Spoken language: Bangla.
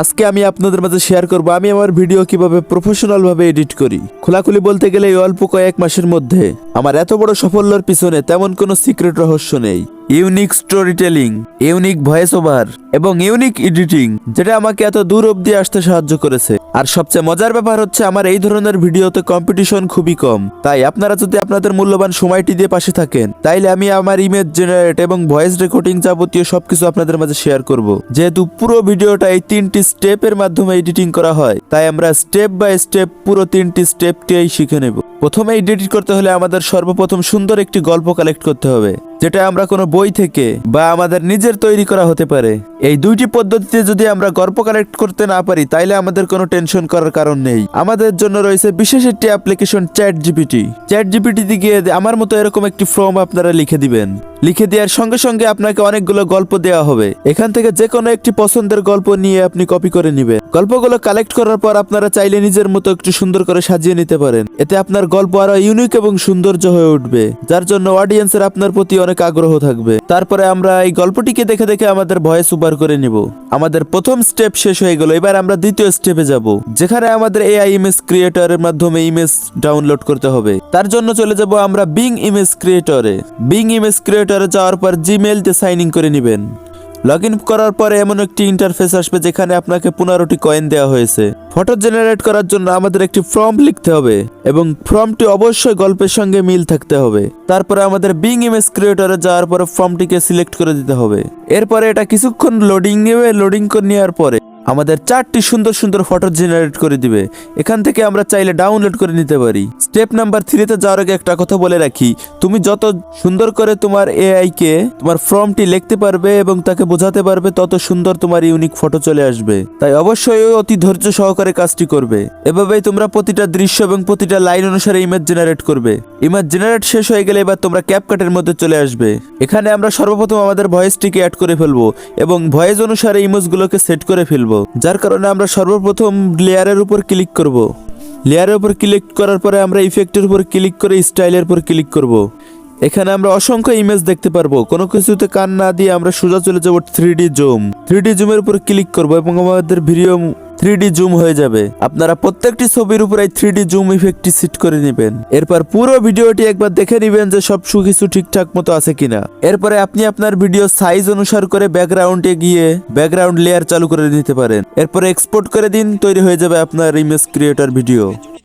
আজকে আমি আপনাদের মাঝে শেয়ার করব, আমি আমার ভিডিও কীভাবে প্রফেশনাল ভাবে এডিট করি। খোলাখুলি বলতে গেলে এই অল্প কয়েক মাসের মধ্যে। আমার এত বড় সাফল্যের পিছনে তেমন কোনো সিক্রেট রহস্য নেই। Unique story telling unique voice over এবং ইউনিক এডিটিং যেটা আমাকে এত দূর অব্দি আসতে সাহায্য করেছে। আর সবচেয়ে মজার ব্যাপার হচ্ছে আমার এই ধরনের ভিডিওতে কম্পিটিশন খুবই কম। তাই আপনারা যদি আপনাদের মূল্যবান সময়টি দিয়ে পাশে থাকেন, তাইলে আমি আমার ইমেজ জেনারেট এবং ভয়েস রেকর্ডিং যাবতীয় সবকিছু আপনাদের মাঝে শেয়ার করব। যেহেতু পুরো ভিডিওটা এই তিনটি স্টেপের মাধ্যমে এডিটিং করা হয়, তাই আমরা স্টেপ বাই স্টেপ পুরো তিনটি স্টেপটিই শিখে নেব। প্রথমে এডিট করতে হলে আমাদের সর্বপ্রথম সুন্দর একটি গল্প কালেক্ট করতে হবে। যেটা আমরা কোনো বই থেকে বা আমাদের নিজের তৈরি করা হতে পারে। এই দুইটি পদ্ধতিতে যদি আমরা গল্প কালেক্ট করতে না পারি, তাইলে আমাদের কোনো টেনশন করার কারণ নেই। আমাদের জন্য রয়েছে বিশেষ একটি অ্যাপ্লিকেশন চ্যাট জিপিটি চ্যাট জিপিটিতে গিয়ে আমার মতো এরকম একটি ফর্ম আপনারা লিখে দিবেন। লিখে দেওয়ার সঙ্গে সঙ্গে আপনাকে অনেকগুলো গল্প দেওয়া হবে। এখান থেকে যে কোনো একটি পছন্দের গল্প নিয়ে আপনি কপি করে নেবেন। গল্পগুলো কালেক্ট করার পর আপনারা চাইলে নিজের মতো একটু সুন্দর করে সাজিয়ে নিতে পারেন। এতে আপনার গল্প আরও ইউনিক এবং সৌন্দর্য হয়ে উঠবে, যার জন্য অডিয়েন্সের আপনার প্রতি অনেক আগ্রহ থাকবে। তারপরে আমরা এই গল্পটিকে দেখে দেখে আমাদের ভয়েস উপার করে নিব। আমাদের প্রথম স্টেপ শেষ হয়ে গেল, এবার আমরা দ্বিতীয় স্টেপে যাব, যেখানে আমাদের এআই ইমেজ ক্রিয়েটরের মাধ্যমে ইমেজ ডাউনলোড করতে হবে। তার জন্য চলে যাব আমরা বিং ইমেজ ক্রিয়েটরে বিং ইমেজ ক্রিয়েটরে যাওয়ার পর জিমেলতে সাইন ইন করে নেবেন। লগ করার পরে এমন একটি ইন্টারফেস আসবে যেখানে আপনাকে পনেরোটি কয়েন দেওয়া হয়েছে। ফটো জেনারেট করার জন্য আমাদের একটি ফর্ম লিখতে হবে এবং ফর্মটি অবশ্যই গল্পের সঙ্গে মিল থাকতে হবে। তারপরে আমাদের বিং ইমেজ ক্রিয়েটরে যাওয়ার পরে ফর্মটিকে সিলেক্ট করে দিতে হবে। এরপরে এটা কিছুক্ষণ লোডিং নেবে লোডিং করে নেওয়ার পরে আমাদের চারটি সুন্দর সুন্দর ফটো জেনারেট করে দিবে। এখান থেকে আমরা চাইলে ডাউনলোড করে নিতে পারি। স্টেপ নাম্বার থ্রিতে যাওয়ার আগে একটা কথা বলে রাখি। তুমি যত সুন্দর করে তোমার এআই কে, তোমার ফর্মটি লিখতে পারবে এবং তাকে বোঝাতে পারবে, তত সুন্দর তোমার ইউনিক ফটো চলে আসবে। তাই অবশ্যই অতি ধৈর্য সহকারে কাজটি করবে। এভাবেই তোমরা প্রতিটা দৃশ্য এবং প্রতিটা লাইন অনুসারে ইমেজ জেনারেট করবে। ইমেজ জেনারেট শেষ হয়ে গেলে এবার তোমরা ক্যাপকাটের মধ্যে চলে আসবে। এখানে আমরা সর্বপ্রথম আমাদের ভয়েসটিকে অ্যাড করে ফেলব এবং ভয়েস অনুসারে ইমেজগুলোকে সেট করে ফেলব। যার কারণে আমরা সর্বপ্রথম লেয়ারের উপর ক্লিক করব। লেয়ারের উপর ক্লিক করার পরে আমরা ইফেক্টের উপর ক্লিক করে স্টাইলের উপর ক্লিক করব। এখানে আমরা অসংখ্য ইমেজ দেখতে পারব। কোনো কিছুতে কান না দিয়ে আমরা সোজা চলে যাব three D zoom three D জুমের উপর ক্লিক করব এবং আমাদের ভিডিও থ্রি জুম হয়ে যাবে। আপনারা প্রত্যেকটি ছবির উপরে থ্রি জুম ইফেক্টটি সেট করে নেবেন। এরপর পুরো ভিডিওটি একবার দেখে নেবেন যে সব কিছু ঠিকঠাক মতো আছে কিনা। এরপরে আপনি আপনার ভিডিও সাইজ অনুসার করে ব্যাকগ্রাউন্ডে গিয়ে ব্যাকগ্রাউন্ড লেয়ার চালু করে নিতে পারেন। এরপরে এক্সপোর্ট করে দিন, তৈরি হয়ে যাবে আপনার ইমেজ ক্রিয়েটর ভিডিও